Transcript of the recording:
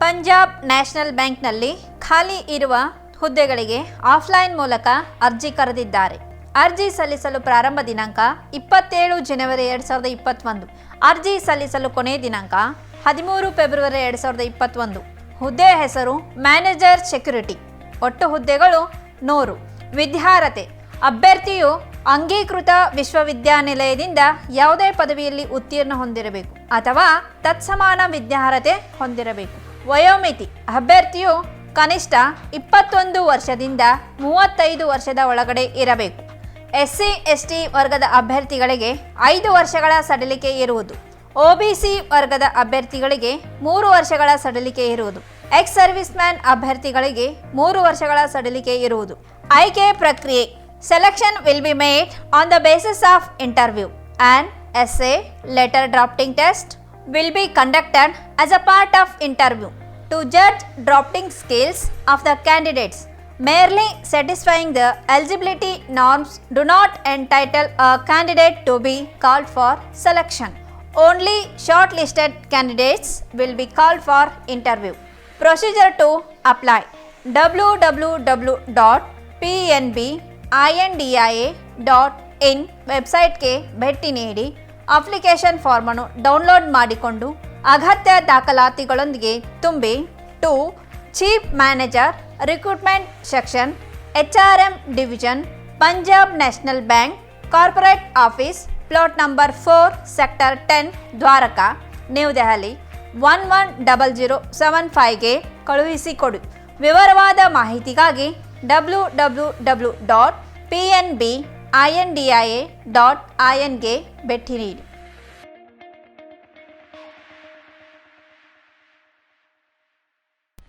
Punjab national ಬ್ಯಾಂಕ್ನಲ್ಲಿ ಖಾಲಿ ಇರುವ ಹುದ್ದೆಗಳಿಗೆ ಆಫ್ಲೈನ್ ಮೂಲಕ ಅರ್ಜಿ ಕರೆದಿದ್ದಾರೆ. ಅರ್ಜಿ ಸಲ್ಲಿಸಲು ಪ್ರಾರಂಭ ದಿನಾಂಕ ಇಪ್ಪತ್ತೇಳು ಜನವರಿ ಎರಡು ಸಾವಿರದ ಇಪ್ಪತ್ತೊಂದು. ಅರ್ಜಿ ಸಲ್ಲಿಸಲು ಕೊನೆಯ ದಿನಾಂಕ ಹದಿಮೂರು ಫೆಬ್ರವರಿ ಎರಡು ಸಾವಿರದ ಇಪ್ಪತ್ತೊಂದು. ಹುದ್ದೆಯ ಹೆಸರು ಮ್ಯಾನೇಜರ್ ಸೆಕ್ಯುರಿಟಿ. ಒಟ್ಟು ಹುದ್ದೆಗಳು ನೂರು. ವಿದ್ಯಾರ್ಹತೆ. ಅಭ್ಯರ್ಥಿಯು ಅಂಗೀಕೃತ ವಿಶ್ವವಿದ್ಯಾನಿಲಯದಿಂದ ಯಾವುದೇ ಪದವಿಯಲ್ಲಿ ಉತ್ತೀರ್ಣ ಹೊಂದಿರಬೇಕು ಅಥವಾ ತತ್ಸಮಾನ ವಿದ್ಯಾರ್ಹತೆ ಹೊಂದಿರಬೇಕು. ವಯೋಮಿತಿ. ಅಭ್ಯರ್ಥಿಯು ಕನಿಷ್ಠ ಇಪ್ಪತ್ತೊಂದು ವರ್ಷದಿಂದ ಮೂವತ್ತೈದು ವರ್ಷದ ಒಳಗಡೆ ಇರಬೇಕು. ಎಸ್ ಸಿ ಎಸ್ ಟಿ ವರ್ಗದ ಅಭ್ಯರ್ಥಿಗಳಿಗೆ ಐದು ವರ್ಷಗಳ ಸಡಿಲಿಕೆ ಇರುವುದು. ಒಬಿಸಿ ವರ್ಗದ ಅಭ್ಯರ್ಥಿಗಳಿಗೆ ಮೂರು ವರ್ಷಗಳ ಸಡಿಲಿಕೆ ಇರುವುದು. ಎಕ್ಸ್ ಸರ್ವಿಸ್ ಮ್ಯಾನ್ ಅಭ್ಯರ್ಥಿಗಳಿಗೆ ಮೂರು ವರ್ಷಗಳ ಸಡಿಲಿಕೆ ಇರುವುದು. ಆಯ್ಕೆ ಪ್ರಕ್ರಿಯೆ. Selection will be made on the basis of interview. And essay letter drafting test will be conducted as a part of interview to judge drafting skills of the candidates. Merely satisfying the eligibility norms do not entitle a candidate to be called for selection. Only shortlisted candidates will be called for interview. Procedure to apply www.pnbindia.in ವೆಬ್ಸೈಟ್ಗೆ ಭೇಟಿ ನೀಡಿ application ಫಾರ್ಮನ್ನು download ಮಾಡಿಕೊಂಡು ಅಗತ್ಯ ದಾಖಲಾತಿಗಳೊಂದಿಗೆ ತುಂಬಿ. To, chief manager, recruitment section H R M division Punjab national bank, corporate office, plot number four, sector ten, Dwarka, new Delhi, one one double zero seven ಫೈವ್ಗೆ ಕಳುಹಿಸಿಕೊಡು. ವಿವರವಾದ ಮಾಹಿತಿಗಾಗಿ W W W dot P N B I N D I A dot I ಎನ್ಗೆ ಭೇಟಿ ನೀಡಿ